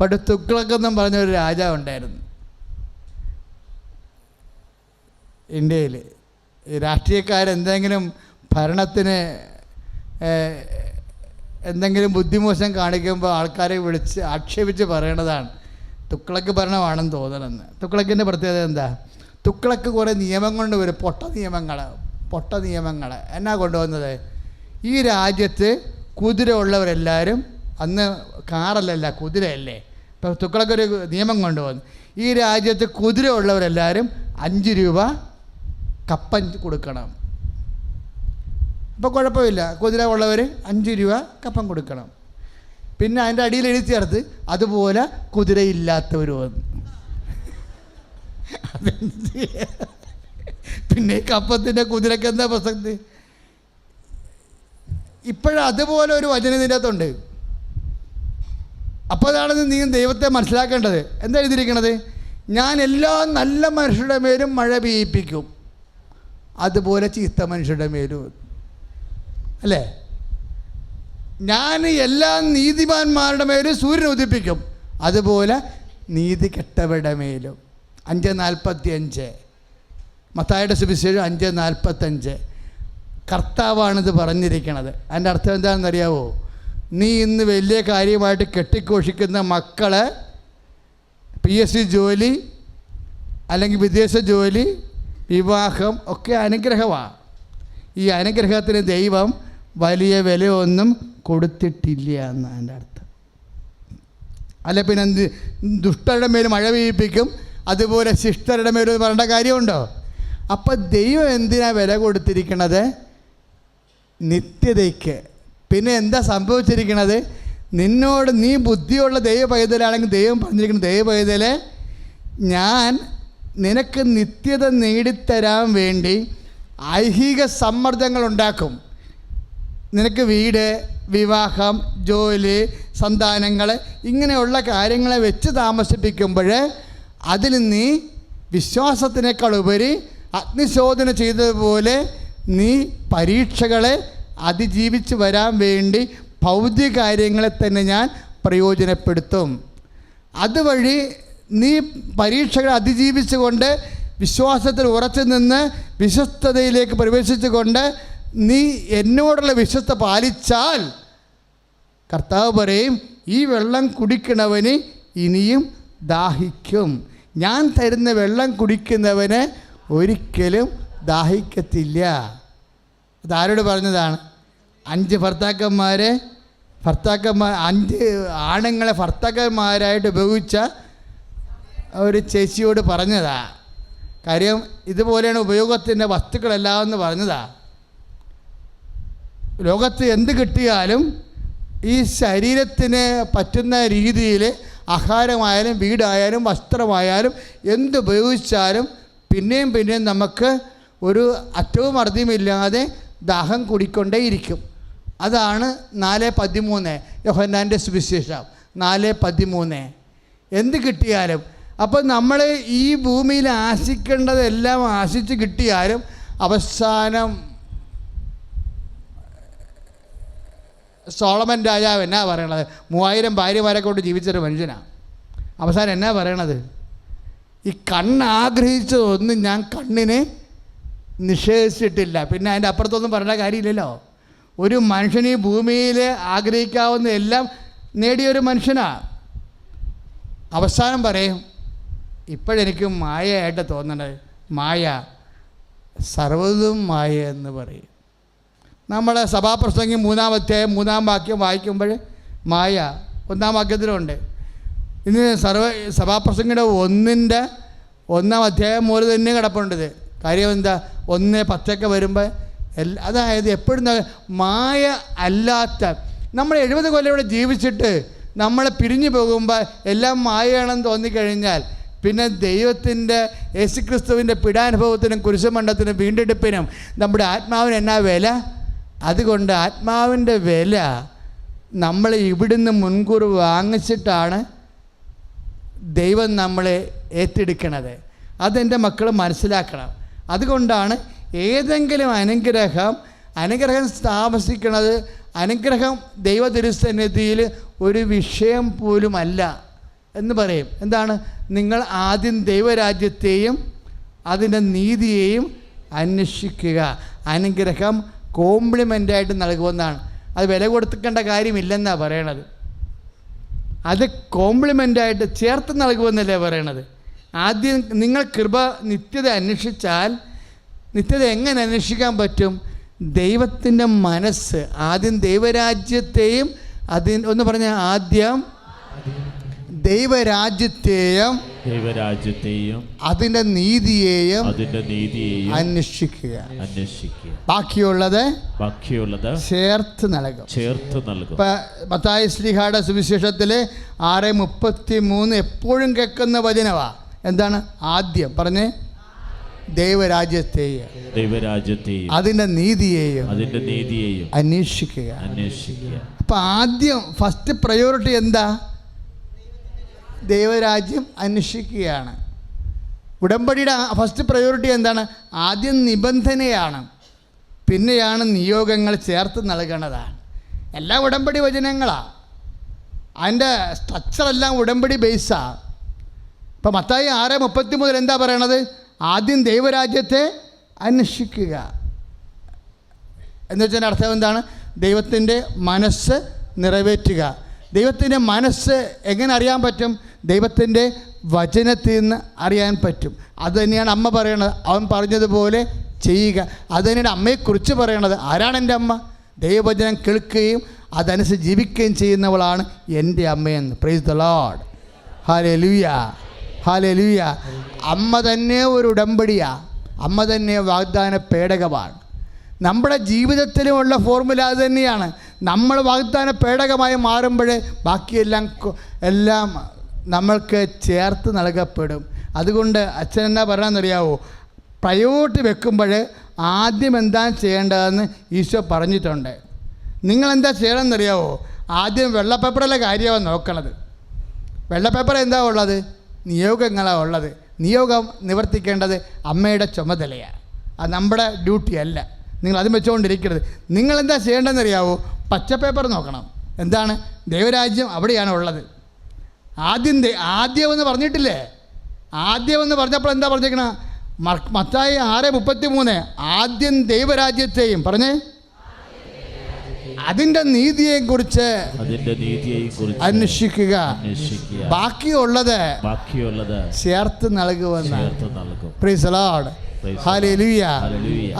പണ്ട് തുക്ലക്കെന്നും പറഞ്ഞ ഒരു രാജാവ് ഉണ്ടായിരുന്നു. ഇന്ത്യയിൽ രാഷ്ട്രീയക്കാരെന്തെങ്കിലും ഭരണത്തിന് എന്തെങ്കിലും ബുദ്ധിമോശം കാണിക്കുമ്പോൾ ആൾക്കാരെ വിളിച്ച് ആക്ഷേപിച്ച് പറയണതാണ് തുക്ലക്ക് ഭരണമാണെന്ന് തോന്നണമെന്ന്. തുക്ലക്കിന്റെ പ്രത്യേകത എന്താ? തുക്ലക്ക് കുറേ നിയമം കൊണ്ടുവരും പൊട്ട നിയമങ്ങൾ പൊട്ട നിയമങ്ങൾ എന്നാ കൊണ്ടുവന്നത്? ഈ രാജ്യത്ത് കുതിര ഉള്ളവരെല്ലാവരും അന്ന് കാറല്ലല്ല കുതിരയല്ലേ? ഇപ്പം ഒരു നിയമം കൊണ്ടുവന്നു. ഈ രാജ്യത്ത് കുതിര ഉള്ളവരെല്ലാവരും അഞ്ച് രൂപ കപ്പൻ കൊടുക്കണം. അപ്പോൾ കുഴപ്പമില്ല. കുതിര ഉള്ളവർ അഞ്ച് രൂപ കപ്പം കൊടുക്കണം. പിന്നെ അതിന്റെ അടിയിൽ എഴുതി ചേർത്ത് അതുപോലെ കുതിരയില്ലാത്തവർ വന്നു. പിന്നെ കപ്പത്തിന്റെ കുതിരക്ക് എന്താ പ്രസക്തി? ഇപ്പോഴതുപോലെ ഒരു വചനം ഇതിന്റെ അകത്തുണ്ട് അപ്പോൾ അതാണ് നീ ദൈവത്തെ മനസ്സിലാക്കേണ്ടത്. എന്താ എഴുതിയിരിക്കണത്? ഞാൻ എല്ലാ നല്ല മനുഷ്യരുടെ മേലും മഴ പെയ്യിപ്പിക്കും. അതുപോലെ ചീത്ത മനുഷ്യരുടെ മേലും. അല്ലേ? ഞാൻ എല്ലാ നീതിമാന്മാരുടെ മേലും സൂര്യൻ ഉദിപ്പിക്കും. അതുപോലെ നീതി കെട്ടവരുടെ മേലും. അഞ്ച് നാൽപ്പത്തി അഞ്ച് മത്തായുടെ സുവിശേഷം അഞ്ച് നാൽപ്പത്തഞ്ച് കർത്താവാണിത് പറഞ്ഞിരിക്കണത്. അതിന്റെ അർത്ഥം എന്താണെന്നറിയാവോ? നീ ഇന്ന് വലിയ കാര്യമായിട്ട് കെട്ടിഘോഷിക്കുന്ന മക്കളെ പി എസ് സി ജോലി അല്ലെങ്കിൽ വിദേശ ജോലി വിവാഹം ഒക്കെ അനുഗ്രഹമാണ് ഈ അനുഗ്രഹത്തിന് ദൈവം വലിയ വിലയൊന്നും കൊടുത്തിട്ടില്ല എന്നാണ് എന്റെ അർത്ഥം. അല്ല പിന്നെ എന്ത് ദുഷ്ടരുടെ മേൽ മഴ പെയ്യിപ്പിക്കും അതുപോലെ ശിഷ്ടരുടെ മേൽ പറയേണ്ട കാര്യമുണ്ടോ? അപ്പം ദൈവം എന്തിനാണ് വില കൊടുത്തിരിക്കണത്? നിത്യതയ്ക്ക് പിന്നെ എന്താ സംഭവിച്ചിരിക്കണത്? നിന്നോട് നീ ബുദ്ധിയുള്ള ദൈവ പൈതലാണെങ്കിൽ ദൈവം പറഞ്ഞിരിക്കുന്ന ദൈവ പൈതലെ ഞാൻ നിനക്ക് നിത്യത നേടിത്തരാൻ വേണ്ടി ഐഹിക സമ്മർദ്ദങ്ങൾ ഉണ്ടാക്കും. നിനക്ക് വീട് വിവാഹം ജോലി സന്താനങ്ങൾ ഇങ്ങനെയുള്ള കാര്യങ്ങളെ വെച്ച് താമസിപ്പിക്കുമ്പോൾ അതിൽ നീ വിശ്വാസത്തിനേക്കാൾ ഉപരി അഗ്നിശോധന ചെയ്തതുപോലെ നീ പരീക്ഷകളെ അതിജീവിച്ച് വരാൻ വേണ്ടി ഭൗതിക കാര്യങ്ങളെ തന്നെ ഞാൻ പ്രയോജനപ്പെടുത്തും. അതുവഴി നീ പരീക്ഷകളെ അതിജീവിച്ചുകൊണ്ട് വിശ്വാസത്തിൽ ഉറച്ചു നിന്ന് വിശ്വസ്തതയിലേക്ക് പ്രവേശിച്ചുകൊണ്ട് നീ എന്നോടുള്ള വിശ്വസ്ത പാലിച്ചാൽ കർത്താവ് പറയും ഈ വെള്ളം കുടിക്കണവന് ഇനിയും ദാഹിക്കും. ഞാൻ തരുന്ന വെള്ളം കുടിക്കുന്നവന് ഒരിക്കലും ദാഹിക്കത്തില്ല. അതാരോട് പറഞ്ഞതാണ്? അഞ്ച് ഭർത്താക്കന്മാരെ ഭർത്താക്കന്മാർ അഞ്ച് ആണുങ്ങളെ ഭർത്താക്കന്മാരായിട്ട് ഉപയോഗിച്ച ഒരു ചേച്ചിയോട് പറഞ്ഞതാ. കാര്യം ഇതുപോലെയാണ് ഉപയോഗത്തിന്റെ വസ്തുക്കളെല്ലാം എന്ന് പറഞ്ഞതാ. ലോകത്ത് എന്ത് കിട്ടിയാലും ഈ ശരീരത്തിന് പറ്റുന്ന രീതിയിൽ ആഹാരമായാലും വീടായാലും വസ്ത്രമായാലും എന്ത് ഉപയോഗിച്ചാലും പിന്നെയും പിന്നെയും നമുക്ക് ഒരു അറ്റവും അറുതിയുമില്ലാതെ ദാഹം കൂടിക്കൊണ്ടേയിരിക്കും. അതാണ് നാല് പതിമൂന്ന് യോഹന്നാന്റെ സുവിശേഷം. നാല് പതിമൂന്ന്. എന്ത് കിട്ടിയാലും അപ്പോൾ നമ്മൾ ഈ ഭൂമിയിൽ ആശിക്കേണ്ടതെല്ലാം ആശിച്ച് കിട്ടിയാലും അവസാനം സോളമൻ രാജാവ് എന്നാ പറയണത്? മൂവായിരം ഭാര്യമാരെ കൊണ്ട് ജീവിച്ചൊരു മനുഷ്യനാണ് അവസാനം എന്നാ പറയണത്? ഈ കണ്ണാഗ്രഹിച്ചതൊന്നും ഞാൻ കണ്ണിനെ നിഷേധിച്ചിട്ടില്ല. പിന്നെ അതിന്റെ അപ്പുറത്തൊന്നും പറയേണ്ട കാര്യമില്ലല്ലോ. ഒരു മനുഷ്യൻ ഈ ഭൂമിയിൽ ആഗ്രഹിക്കാവുന്ന എല്ലാം നേടിയൊരു മനുഷ്യനാണ് അവസാനം പറയും ഇപ്പോഴെനിക്ക് മായയായിട്ട് തോന്നണത് മായ സർവതും മായ എന്ന് പറയും. നമ്മളെ സഭാപ്രസംഗി മൂന്നാമത്തെ മൂന്നാം വാക്യം വായിക്കുമ്പോൾ മായ ഒന്നാം വാക്യത്തിലുണ്ട്. ഇന്ന് സർവ സഭാപ്രസംഗിയുടെ ഒന്നിന്റെ ഒന്നാം അധ്യായം മുതൽ തന്നെ കിടപ്പുണ്ട് ഇത്. കാര്യം എന്താ? ഒന്ന് പത്തൊക്കെ വരുമ്പോൾ അതായത് എപ്പോഴും മായ അല്ലാത്ത നമ്മൾ എഴുപത് കൊല്ലം ഇവിടെ ജീവിച്ചിട്ട് നമ്മൾ പിരിഞ്ഞു പോകുമ്പോൾ എല്ലാം മായയാണെന്ന് തോന്നിക്കഴിഞ്ഞാൽ പിന്നെ ദൈവത്തിന്റെ യേശുക്രിസ്തുവിന്റെ പിടാനുഭവത്തിനും കുരിശുമണ്ഡത്തിനും വീണ്ടെടുപ്പിനും നമ്മുടെ ആത്മാവിന് എന്നാ വില? അതുകൊണ്ട് ആത്മാവിന്റെ വില നമ്മൾ ഇവിടുന്ന് മുൻകൂർ വാങ്ങിച്ചിട്ടാണ് ദൈവം നമ്മളെ ഏറ്റെടുക്കണത്. അതെന്റെ മക്കൾ മനസ്സിലാക്കണം. അതുകൊണ്ടാണ് ഏതെങ്കിലും അനുഗ്രഹം അനുഗ്രഹം താമസിക്കുന്നത് അനുഗ്രഹം ദൈവ തിരുസന്നിധിയിൽ ഒരു വിഷയം പോലുമല്ല എന്ന് പറയും. എന്താണ്? നിങ്ങൾ ആദ്യം ദൈവരാജ്യത്തെയും അതിന്റെ നീതിയെയും അന്വേഷിക്കുക. അനുഗ്രഹം കോംപ്ലിമെന്റായിട്ട് നൽകുമെന്നാണ്. അത് വില കൊടുക്കേണ്ട കാര്യമില്ലെന്നാണ് പറയണത്. അത് കോംപ്ലിമെന്റായിട്ട് ചേർത്ത് നൽകുമെന്നല്ലേ പറയണത്. ആദ്യം നിങ്ങൾ കൃപ നിത്യത അന്വേഷിച്ചാൽ നിത്യത എങ്ങനെ അന്വേഷിക്കാൻ പറ്റും? ദൈവത്തിന്റെ മനസ്സ് ആദ്യം ദൈവരാജ്യത്തെയും അതിന് ഒന്ന് പറഞ്ഞ ആദ്യം ദൈവരാജ്യത്തെയും ദൈവരാജ്യത്തെയും അതിന്റെ നീതിയെയും അതിന്റെ നീതിയെയും അന്വേഷിക്കുക. അന്വേഷിക്കുക. ബാക്കിയുള്ളത് ബാക്കിയുള്ളത് ചേർത്ത് നൽകും. ചേർത്ത് നൽകും. മത്തായ മത്തായി ശ്രീഹായുടെ സുവിശേഷത്തിൽ ആറ് മുപ്പത്തി മൂന്ന് എപ്പോഴും കേൾക്കുന്ന വചനവാ. എന്താണ്? ആദ്യം. പറഞ്ഞ്. ദൈവരാജ്യത്തെയും ദൈവരാജ്യത്തെയും അതിന്റെ നീതിയെയും അതിന്റെ നീതിയെയും അന്വേഷിക്കുക. അന്വേഷിക്കുക. അപ്പൊ ആദ്യം ഫസ്റ്റ് പ്രയോറിറ്റി എന്താ? ദൈവരാജ്യം അന്വേഷിക്കുകയാണ്. ഉടമ്പടിയുടെ ഫസ്റ്റ് പ്രയോറിറ്റി എന്താണ്? ആദ്യം നിബന്ധനയാണ്. പിന്നെയാണ് നിയോഗങ്ങൾ ചേർത്ത് നൽകണതാണ്. എല്ലാം ഉടമ്പടി വചനങ്ങളാണ് അതിന്റെ സ്ട്രക്ചറെല്ലാം ഉടമ്പടി ബേസാണ് ഇപ്പം മത്തായി ആറ് മുപ്പത്തി മുതൽ എന്താ പറയണത്? ആദ്യം ദൈവരാജ്യത്തെ അന്വേഷിക്കുക. എന്ന് വെച്ചാൽ അർത്ഥം എന്താണ്? ദൈവത്തിന്റെ മനസ്സ് നിറവേറ്റുക. ദൈവത്തിന്റെ മനസ്സ് എങ്ങനെ അറിയാൻ പറ്റും? ദൈവത്തിന്റെ വചനത്തിൽ നിന്ന് അറിയാൻ പറ്റും. അത് തന്നെയാണ് അമ്മ പറയണത്. അവൻ പറഞ്ഞതുപോലെ ചെയ്യുക. അത് തന്നെയാണ് അമ്മയെക്കുറിച്ച് പറയണത്. ആരാണ് എന്റെ അമ്മ? ദൈവവചനം കേൾക്കുകയും അതനുസരിച്ച് ജീവിക്കുകയും ചെയ്യുന്നവളാണ് എന്റെ അമ്മയെന്ന്. പ്രൈസ് ദ ലോഡ് ഹാലേ ലുയ ഹാലെ ലുയ അമ്മ തന്നെ ഒരു ഉടമ്പടിയാ. അമ്മ തന്നെ വാഗ്ദാന പേടകമാണ്. നമ്മുടെ ജീവിതത്തിലുമുള്ള ഫോർമുല അത് തന്നെയാണ്. നമ്മൾ വാഗ്ദാന പേടകമായി മാറുമ്പോൾ ബാക്കിയെല്ലാം എല്ലാം നമ്മൾക്ക് ചേർത്ത് നൽകപ്പെടും. അതുകൊണ്ട് അച്ഛൻ എന്നാ പറയാമെന്നറിയാവോ പ്രയോറിറ്റി വെക്കുമ്പോൾ ആദ്യം എന്താ ചെയ്യേണ്ടതെന്ന് ഈശോ പറഞ്ഞിട്ടുണ്ട്. നിങ്ങളെന്താ ചെയ്യണമെന്നറിയാവോ? ആദ്യം വെള്ളപ്പേപ്പറിലെ കാര്യമാണ് നോക്കണത്. വെള്ളപ്പേപ്പർ എന്താ ഉള്ളത്? നിയോഗങ്ങളാണ് ഉള്ളത് നിയോഗം നിവർത്തിക്കേണ്ടത് അമ്മയുടെ ചുമതലയാണ്. അത് നമ്മുടെ ഡ്യൂട്ടി അല്ല. നിങ്ങൾ അതും വെച്ചുകൊണ്ടിരിക്കരുത്. നിങ്ങൾ എന്താ ചെയ്യേണ്ടതെന്ന് അറിയാവോ പച്ച പേപ്പർ നോക്കണം. എന്താണ്? ദൈവരാജ്യം അവിടെയാണ് ഉള്ളത്. ആദ്യം ആദ്യമെന്ന് പറഞ്ഞിട്ടില്ലേ? ആദ്യമെന്ന് പറഞ്ഞപ്പോൾ എന്താ പറഞ്ഞേക്കണ? മത്തായി ആറ് മുപ്പത്തി മൂന്ന് ആദ്യം ദൈവരാജ്യത്തെയും പറഞ്ഞേ? അതിന്റെ നീതിയെയും കുറിച്ച് അതിന്റെ നീതിയെ കുറിച്ച് അന്വേഷിക്കുക. ബാക്കിയുള്ളത് ബാക്കിയുള്ളത് ചേർത്ത് നൽകുമെന്ന്. ചേർത്ത് നൽകും. ഹാലേലുയ.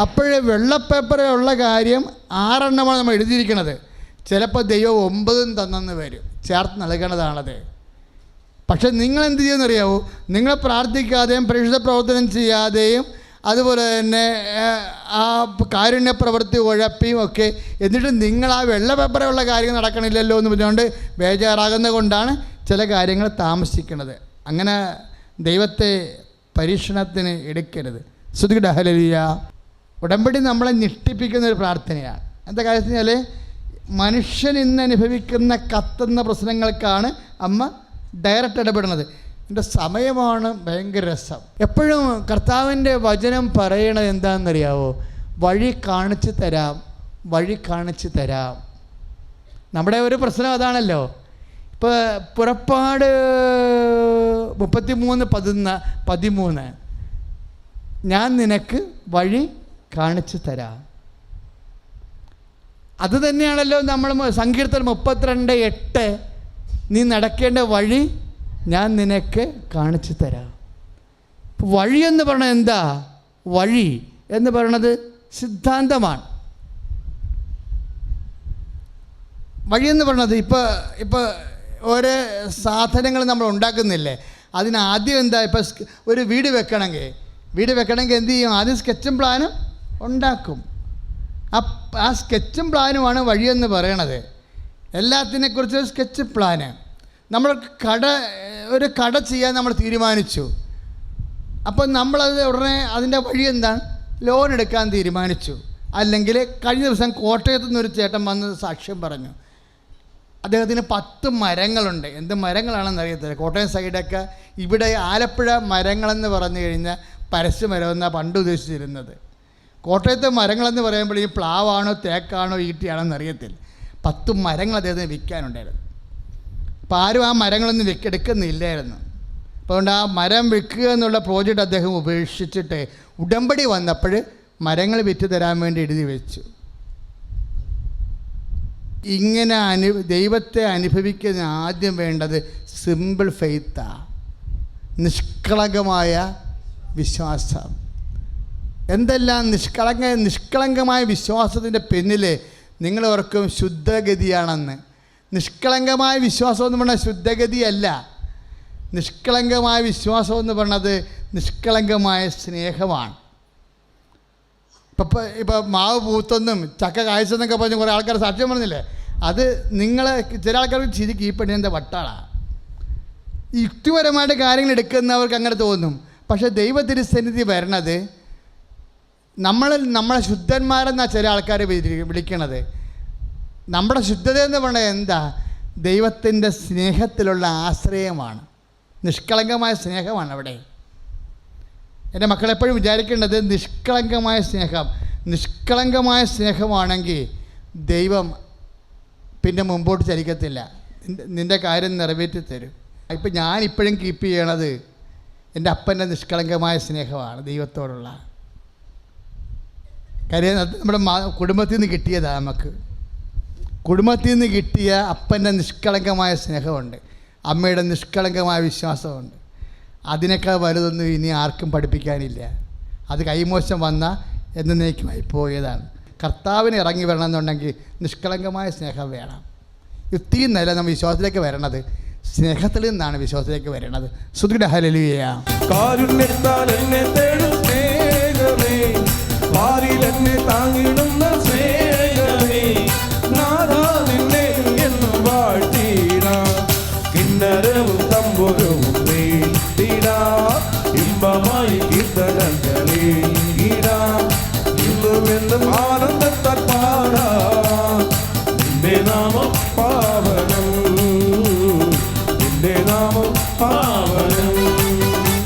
അപ്പോഴേ വെള്ളപ്പേപ്പറിലുള്ള കാര്യം ആറെണ്ണമാണ് നമ്മൾ എഴുതിയിരിക്കുന്നത്. ചിലപ്പോൾ ദൈവം ഒമ്പതും തന്നെന്ന് വരും. ചേർത്ത് നൽകണതാണത്. പക്ഷെ നിങ്ങൾ എന്ത് ചെയ്യുമെന്നറിയാവൂ? നിങ്ങൾ പ്രാർത്ഥിക്കാതെയും പരിശുദ്ധ പ്രവർത്തനം ചെയ്യാതെയും അതുപോലെ തന്നെ ആ കാരുണ്യ പ്രവൃത്തി ഉഴപ്പിയും ഒക്കെ എന്നിട്ട് നിങ്ങൾ ആ വെള്ള കാര്യങ്ങൾ നടക്കണില്ലല്ലോ എന്ന് പറഞ്ഞുകൊണ്ട് ബേജാറാകുന്നത് കൊണ്ടാണ് ചില കാര്യങ്ങൾ താമസിക്കുന്നത്. അങ്ങനെ ദൈവത്തെ പരീക്ഷണത്തിന് എടുക്കരുത്. ശ്രുതികട ഹലലിയ ഉടമ്പടി നമ്മളെ ഞെട്ടിപ്പിക്കുന്ന ഒരു പ്രാർത്ഥനയാണ്. എന്താ കാര്യം വെച്ചാൽ മനുഷ്യൻ ഇന്ന് അനുഭവിക്കുന്ന കത്തുന്ന പ്രശ്നങ്ങൾക്കാണ് അമ്മ ഡയറക്റ്റ് ഇടപെടുന്നത്. എന്റെ സമയമാണ് ഭയങ്കര രസം. എപ്പോഴും കർത്താവിന്റെ വചനം പറയണത് എന്താണെന്നറിയാവോ? വഴി കാണിച്ചു തരാം വഴി കാണിച്ചു തരാം. നമ്മുടെ ഒരു പ്രശ്നം അതാണല്ലോ. ഇപ്പോൾ പുറപ്പാട് മുപ്പത്തി മൂന്ന് പതിന പതിമൂന്ന്. ഞാൻ നിനക്ക് വഴി കാണിച്ചു തരാം. അത് തന്നെയാണല്ലോ നമ്മൾ സങ്കീർത്തനം മുപ്പത്തിരണ്ട് എട്ട്. നീ നടക്കേണ്ട വഴി ഞാൻ നിനക്ക് കാണിച്ചു തരാം. വഴി എന്ന് പറഞ്ഞത് എന്താ? വഴി എന്ന് പറയണത് സിദ്ധാന്തമാണ്. വഴിയെന്ന് പറഞ്ഞത് ഇപ്പോൾ ഇപ്പോൾ ഓരോ സാധനങ്ങൾ നമ്മൾ ഉണ്ടാക്കുന്നില്ലേ? അതിനാദ്യം എന്താ ഇപ്പോൾ ഒരു വീട് വെക്കണമെങ്കിൽ വീട് വെക്കണമെങ്കിൽ എന്ത് ചെയ്യും? ആദ്യം സ്കെച്ചും പ്ലാനും ഉണ്ടാക്കും. ആ സ്കെച്ചും പ്ലാനുമാണ് വഴിയെന്ന് പറയണത്. എല്ലാത്തിനെക്കുറിച്ചും സ്കെച്ച് പ്ലാന് നമ്മൾ കട ഒരു കട ചെയ്യാൻ നമ്മൾ തീരുമാനിച്ചു. അപ്പം നമ്മളത് ഉടനെ അതിന്റെ വഴി എന്താണ്? ലോൺ എടുക്കാൻ തീരുമാനിച്ചു. അല്ലെങ്കിൽ കഴിഞ്ഞ ദിവസം കോട്ടയത്തു നിന്നൊരു ചേട്ടൻ വന്ന് സാക്ഷ്യം പറഞ്ഞു. അദ്ദേഹത്തിന് പത്ത് മരങ്ങളുണ്ട്. എന്ത് മരങ്ങളാണെന്ന് അറിയത്തില്ല. കോട്ടയം സൈഡൊക്കെ ഇവിടെ ആലപ്പുഴ മരങ്ങളെന്ന് പറഞ്ഞു കഴിഞ്ഞാൽ പരസ്യമരമെന്നാണ് പണ്ട് ഉദ്ദേശിച്ചിരുന്നത്. കോട്ടയത്തെ മരങ്ങളെന്ന് പറയുമ്പോൾ ഈ പ്ലാവാണോ തേക്കാണോ ഈട്ടിയാണോ എന്ന് അറിയത്തില്ല. പത്ത് മരങ്ങൾ അദ്ദേഹത്തിന് വിൽക്കാനുണ്ടായിരുന്നു. അപ്പോൾ ആരും ആ മരങ്ങളൊന്നും വെക്ക് എടുക്കുന്നില്ലായിരുന്നു. അപ്പോൾ അതുകൊണ്ട് ആ മരം വെക്കുക എന്നുള്ള പ്രോജക്റ്റ് അദ്ദേഹം ഉപേക്ഷിച്ചിട്ട് ഉടമ്പടി വന്നപ്പോൾ മരങ്ങൾ വിറ്റ് തരാൻ വേണ്ടി എഴുതി വെച്ചു. ഇങ്ങനെ അനു ദൈവത്തെ അനുഭവിക്കുന്ന ആദ്യം വേണ്ടത് സിമ്പിൾ ഫെയ്ത്താണ് നിഷ്കളങ്കമായ വിശ്വാസം. എന്തെല്ലാം നിഷ്കളങ്ക നിഷ്കളങ്കമായ വിശ്വാസത്തിന്റെ പിന്നിൽ നിങ്ങൾ ഓർക്കും ശുദ്ധഗതിയാണെന്ന്. നിഷ്കളങ്കമായ വിശ്വാസം എന്ന് പറഞ്ഞാൽ ശുദ്ധഗതിയല്ല. നിഷ്കളങ്കമായ വിശ്വാസം എന്ന് പറഞ്ഞത് നിഷ്കളങ്കമായ സ്നേഹമാണ്. ഇപ്പം ഇപ്പം മാവ് പൂത്തൊന്നും ചക്ക കായ്ച്ചെന്നൊക്കെ പറഞ്ഞ് കുറേ ആൾക്കാർ സാക്ഷ്യം പറഞ്ഞില്ലേ? അത് നിങ്ങളെ ചില ആൾക്കാർക്ക് ചിരിക്കും ഈ പെണ്ണിന്റെ വട്ടാളാണ് യുക്തിപരമായിട്ട് കാര്യങ്ങൾ എടുക്കുന്നവർക്ക് അങ്ങനെ തോന്നും. പക്ഷേ ദൈവത്തിരുസന്നിധി വരണത് നമ്മൾ നമ്മളെ ശുദ്ധന്മാരെന്നാണ് ചില ആൾക്കാരെ വിളിക്കണത്. നമ്മുടെ ശുദ്ധത എന്ന് പറയുന്നത് എന്താ? ദൈവത്തിന്റെ സ്നേഹത്തിലുള്ള ആശ്രയമാണ്. നിഷ്കളങ്കമായ സ്നേഹമാണ് അവിടെ. എന്റെ മക്കളെപ്പോഴും വിചാരിക്കേണ്ടത് നിഷ്കളങ്കമായ സ്നേഹം. നിഷ്കളങ്കമായ സ്നേഹമാണെങ്കിൽ ദൈവം പിന്നെ മുമ്പോട്ട് ചലിക്കത്തില്ല നിന്റെ കാര്യം നിറവേറ്റി തരും. ഇപ്പം ഞാൻ ഇപ്പോഴും കീപ്പ് ചെയ്യണത് എന്റെ അപ്പന്റെ നിഷ്കളങ്കമായ സ്നേഹമാണ് ദൈവത്തോടുള്ള. കാര്യം നമ്മുടെ കുടുംബത്തിൽ നിന്ന് കിട്ടിയതാണ് നമുക്ക്. കുടുംബത്തിൽ നിന്ന് കിട്ടിയ അപ്പന്റെ നിഷ്കളങ്കമായ സ്നേഹമുണ്ട്. അമ്മയുടെ നിഷ്കളങ്കമായ വിശ്വാസമുണ്ട്. അതിനേക്കാൾ വലുതൊന്നും ഇനി ആർക്കും പഠിപ്പിക്കാനില്ല. അത് കൈമോശം വന്ന എന്നേക്കുമായി പോയതാണ്. കർത്താവിന് ഇറങ്ങി വരണമെന്നുണ്ടെങ്കിൽ നിഷ്കളങ്കമായ സ്നേഹം വേണം. യുക്തിയും നില നമ്മൾ വിശ്വാസത്തിലേക്ക് വരണത് സ്നേഹത്തിൽ നിന്നാണ് വിശ്വാസത്തിലേക്ക് വരണത്. സുദൃഢ ഹലലിയ കാരുണ്യത്താൽ എന്നെ തേടും സ്നേഹമേ. പാരിൽ എന്നെ താ